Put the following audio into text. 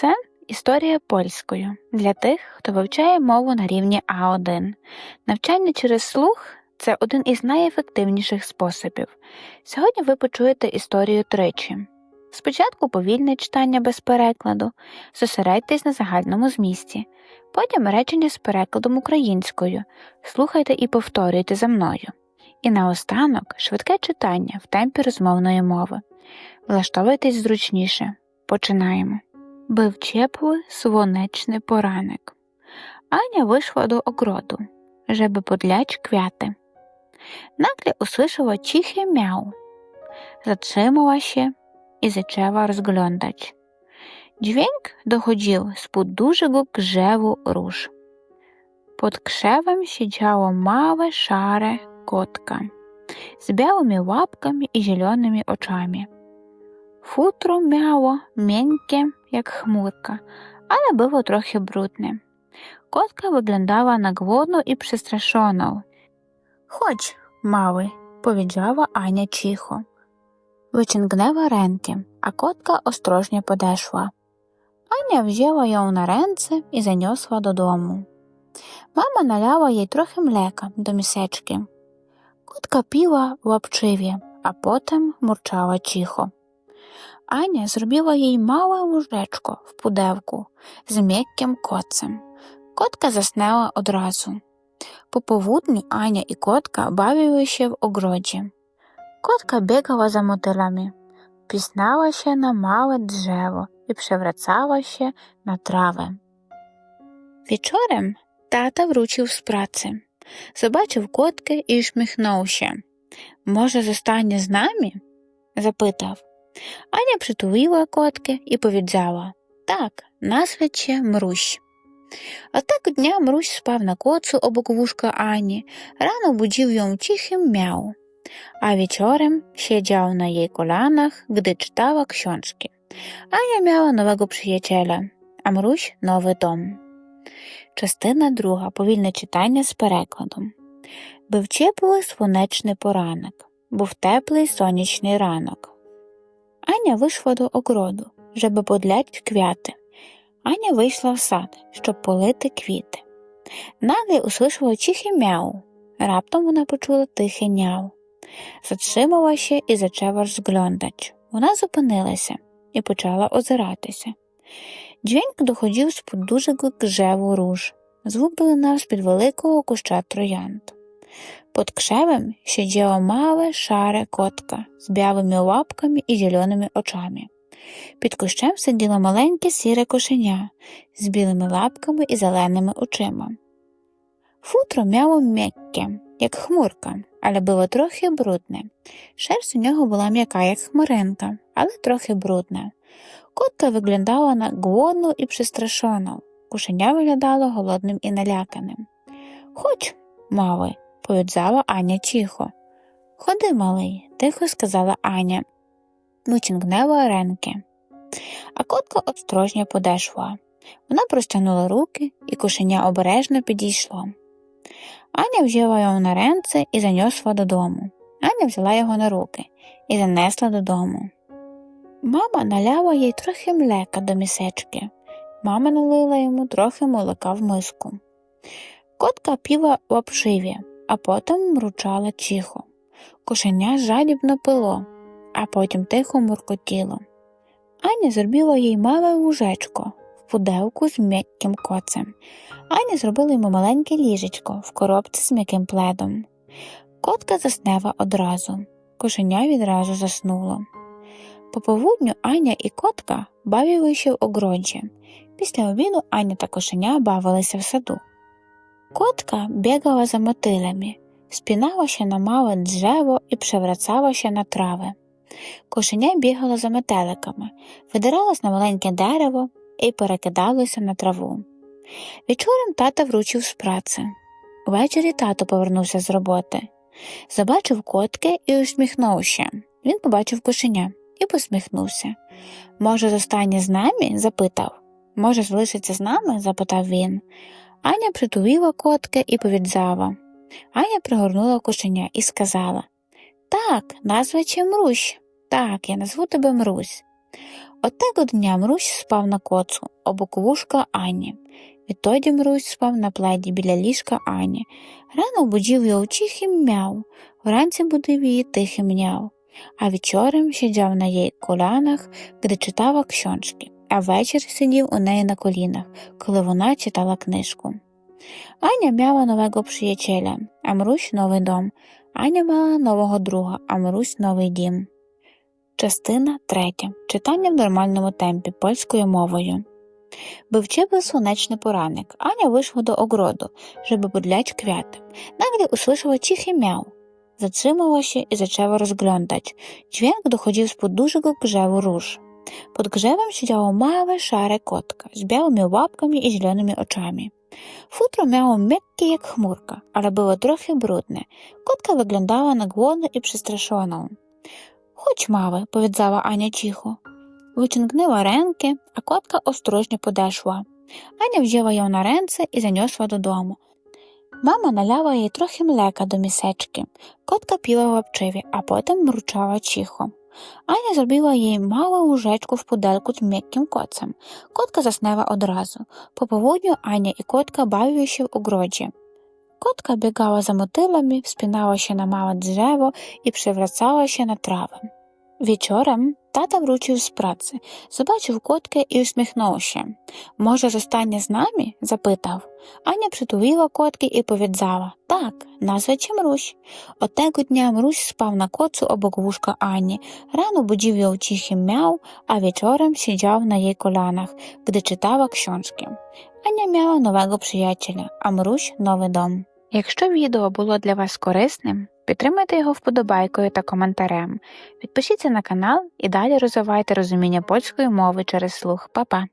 Це історія польською для тих, хто вивчає мову на рівні А1. Навчання через слух це один із найефективніших способів. Сьогодні ви почуєте історію тричі. Спочатку повільне читання без перекладу, зосередьтесь на загальному змісті, потім речення з перекладом українською, слухайте і повторюйте за мною. І наостанок швидке читання в темпі розмовної мови. Влаштовуйтесь зручніше. Починаємо. Бив чеплий свонечний поранок. Аня вийшла до огороду, żeby podlać kwiaty. Nagle usłyszała ciche miał. Zatrzymała się i zaczęła rozglądać. Dźwięk dochodził spod dużego krzewu róż. Pod krzewem siedziało małe, szare kotka z białymi łapkami i zielonymi oczami. Futro miało miękkie jak chmurka, ale było trochę brudne. Kotka wyglądała na głodną i przestraszoną. Chodź, mały, powiedziała Ania cicho. Wyciągnęła rękę, a kotka ostrożnie podeszła. Ania wzięła ją na ręce i zaniosła do domu. Mama nalała jej trochę mleka do miseczki. Kotka piła łapczywie, a potem murczała cicho. Аня зробила їй мале ложечко в пудевку з м'яким коцем. Котка заснула одразу. По повудню Аня і котка бавилися в огороді. Котка бігала за мотилями, піснала ще на мале drzewo і przewracała się на трави. Wieczorem tata wrócił z pracy. Zobaczył kotkę i uśmiechnął się. Może zostanie z nami? Аня притуliła котkę i powiedziała Так, się Mruś. A tak dnia Mruś spał na kocu obok łóżka Ani. Rano budził ją cichym miał, a wieczorem siedział na jej kolanach, gdy czytała książki. Ania miała nowego przyjaciela, a Mruś nowy dom. Частина друга. Повільне читання з перекладом. Був теплий сонячний поранок. Був теплий сонячний ранок. Аня вийшла до огороду, щоб подлять квяти. Аня вийшла в сад, щоб полити квіти. Наглі услышала чихе мяу. Раптом вона почула тихе няу. Затрималася і зачала розглядати. Вона зупинилася і почала озиратися. Дзвінк доходив з-под дужого кжеву руж. Звук долинав з-під великого куща троянд. Под кшевем сиділа мале шаре котка з білими лапками і зеленими очами. Під кущем сиділо маленьке сіре кошеня з білими лапками і зеленими очима. Футро м'яло м'якке, як хмурка, але було трохи брудне. Шерсть у нього була м'яка, як хмаринка, але трохи брудна. Котка виглядала на голодну і пристрашену. Кошеня виглядало голодним і наляканим. Хоч, малий, powiedziała Ania cicho. Ходи, малий, тихо сказала Аня. Витягнула ренки. А котка осторожно подешла. Вона простягнула руки, і кошеня обережно підійшло. Аня взяла його на ренце і занесла додому. Аня взяла його на руки і занесла додому. Мама наляла їй трохи млека до місечки. Мама налила йому трохи молока в миску. Котка піла лапшиві, а потім мручала чихо. Кошеня жадібно пило, а потім тихо муркотіло. Аня зробила їй мале лужечко в пуделку з м'яким коцем. Аня зробила йому маленьке ліжечко в коробці з м'яким пледом. Котка заснева одразу, кошеня відразу заснуло. По повудню Аня і котка бавилися в огороді. Після обіду Аня та кошеня бавилися в саду. Котка бігала за мотилями, спіналася на мале drzewo і przewracалася на трави. Кошеня бігала за метеликами, видиралась на маленьке дерево і перекидалося на траву. Вечором тата вручив з праці. Увечері тато повернувся з роботи. Забачив котки і усміхнувся. Він побачив кошеня і посміхнувся. Може, зостане з нами? запитав. Може, залишиться з нами? запитав він. Аня притулила котка і повідзала. Аня пригорнула кошеня і сказала Так, назва чи Мрусь. Так, я назву тебе Мрусь. Отего дня Мрусь спав на коцу обок вушка Ані. Відтоді Мрусь спав на пледі біля ліжка Ані. Рано будів його тихим мяв, вранці будив її тихим няв, а вечором сидів на її колянах, де читала ксьончки, а ввечері сидів у неї на колінах, коли вона читала книжку. Аня мала нового приятеля, а Мрусь новий дом. Аня мала нового друга, а Марусь новий дім. Частина третя. Читання в нормальному темпі польською мовою. Бивчи був сонячний поранок. Аня вийшла до огороду, щоб подлять квяти. Наgle услышала тихий miał. Zatrzymała się i zaczęła rozglądać. Dźwięk dochodził spod dużego grzewu róż. Pod grzewem siedziało małe, szare kotka z białymi łapkami i zielonymi oczami. Futro miało miękkie jak chmurka, ale było trochę brudne. Kotka wyglądała na głodną i przestraszoną. Chodź, małe, powiedziała Ania cicho. Wyciągnęła rękę, a kotka ostrożnie podeszła. Ania wzięła ją na ręce i zaniosła do domu. Mama nalała jej trochę mleka do miseczki. Kotka piła łapczywie, a potem mruczała cicho. Аня зробила їй малу лужечку в пуделку з м'яким коцем. Котка заснела одразу. По поводню Аня і котка бавилися в огроді. Котка бігала за мотилами, спіналася на мале дерево і приврацалася на трави. Вечором pracy, zobaczył kotkę i uśmiechnął się. Może zostanie z nami? zapytał. Ania przytuliła kotkę i powiedziała, tak, nazwę cię Mruś. Od tego dnia Mruś spał na kocu obok łóżka Ani. Rano budził ją cichym miał, a wieczorem siedział na jej kolanach, gdy czytała książki. Ania miała nowego przyjaciela, a Mрусь – новий дом. Якщо відео було для вас корисним, підтримайте його вподобайкою та коментарем. Підпишіться на канал і далі розвивайте розуміння польської мови через слух. Па-па!